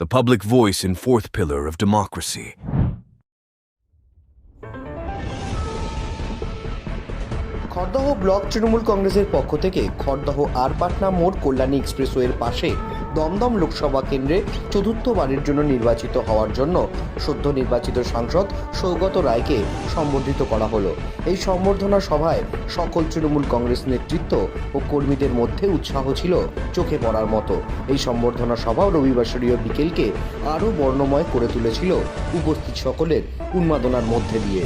the public voice and fourth pillar of democracy. Khardah block Trinamool কংগ্রেসের পক্ষ থেকে খড়দহ আরপাটনা মোড় কল্যাণী এক্সপ্রেসওয়ের পাশে দমদম লোকসভা কেন্দ্রে চতুর্থবারের জন্য নির্বাচিত হওয়ার জন্য সদ্য নির্বাচিত সাংসদ সৌগত রায়কে সম্বর্ধিত করা হলো। এই সম্বর্ধনা সভায় সকল তৃণমূল কংগ্রেস নেতৃত্ব ও কর্মীদের মধ্যে উৎসাহ ছিল চোখে পড়ার মতো। এই সম্বর্ধনা সভাও রবিবাসরীয় বিকেলকে আরও বর্ণময় করে তুলেছিল উপস্থিত সকলের উন্মাদনার মধ্যে দিয়ে।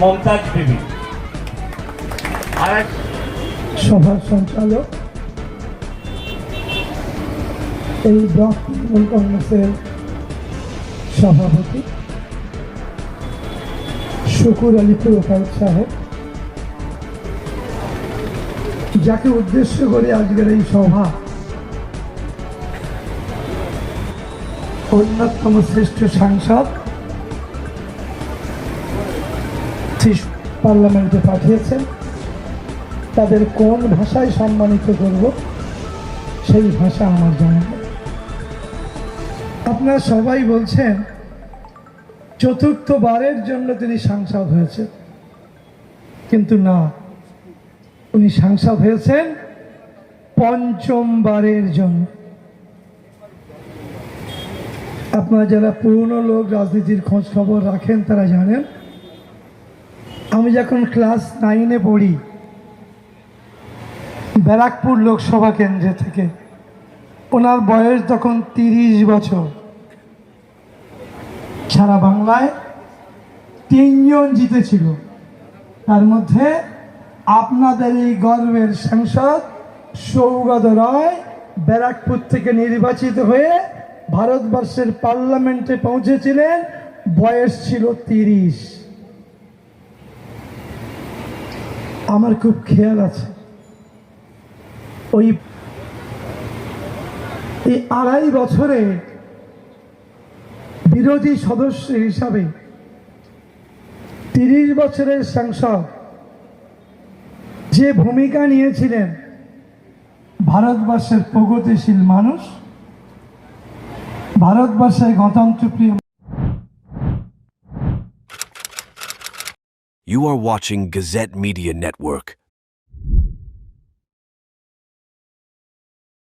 মমতাজ বিবি। আর সভার সঞ্চালক এই ব্লক তৃণমূল কংগ্রেসের সভাপতি শুকুর আলী পুরকায়ত সাহেব যাকে উদ্দেশ্য করে আজকের এই সভা অন্যতম শ্রেষ্ঠ সাংসদ পার্লামেন্টে পাঠিয়েছেন তাদের কোন ভাষায় সম্মানিত করব সেই ভাষা আমার জানা। আপনারা সবাই বলছেন, চতুর্থবারের জন্য তিনি সাংসদ হয়েছেন। কিন্তু না, উনি সাংসদ হয়েছেন পঞ্চমবারের জন্য। আপনারা যারা পুরনো লোক, রাজনীতির খোঁজ খবর রাখেন, তারা জানেন, আমি যখন ক্লাস নাইনে পড়ি, ব্যারাকপুর লোকসভা কেন্দ্রে থেকে ওনার বয়স তখন তিরিশ বছর। সারা বাংলায় তিনজন জিতেছিল। তার মধ্যে আপনাদের এই গর্বের সাংসদ সৌগত রায় ব্যারাকপুর থেকে নির্বাচিত হয়ে ভারতবর্ষের পার্লামেন্টে পৌঁছেছিলেন। বয়স ছিল তিরিশ। আমার খুব খেয়াল আছে। ওই এই আড়াই বছরে বিরোধী সদস্য হিসাবে তিরিশ বছরের সাংসদ যে ভূমিকা নিয়েছিলেন ভারতবর্ষের প্রগতিশীল মানুষ, ভারতবর্ষের গণতন্ত্রপ্রিয় You are watching Gazette Media Network.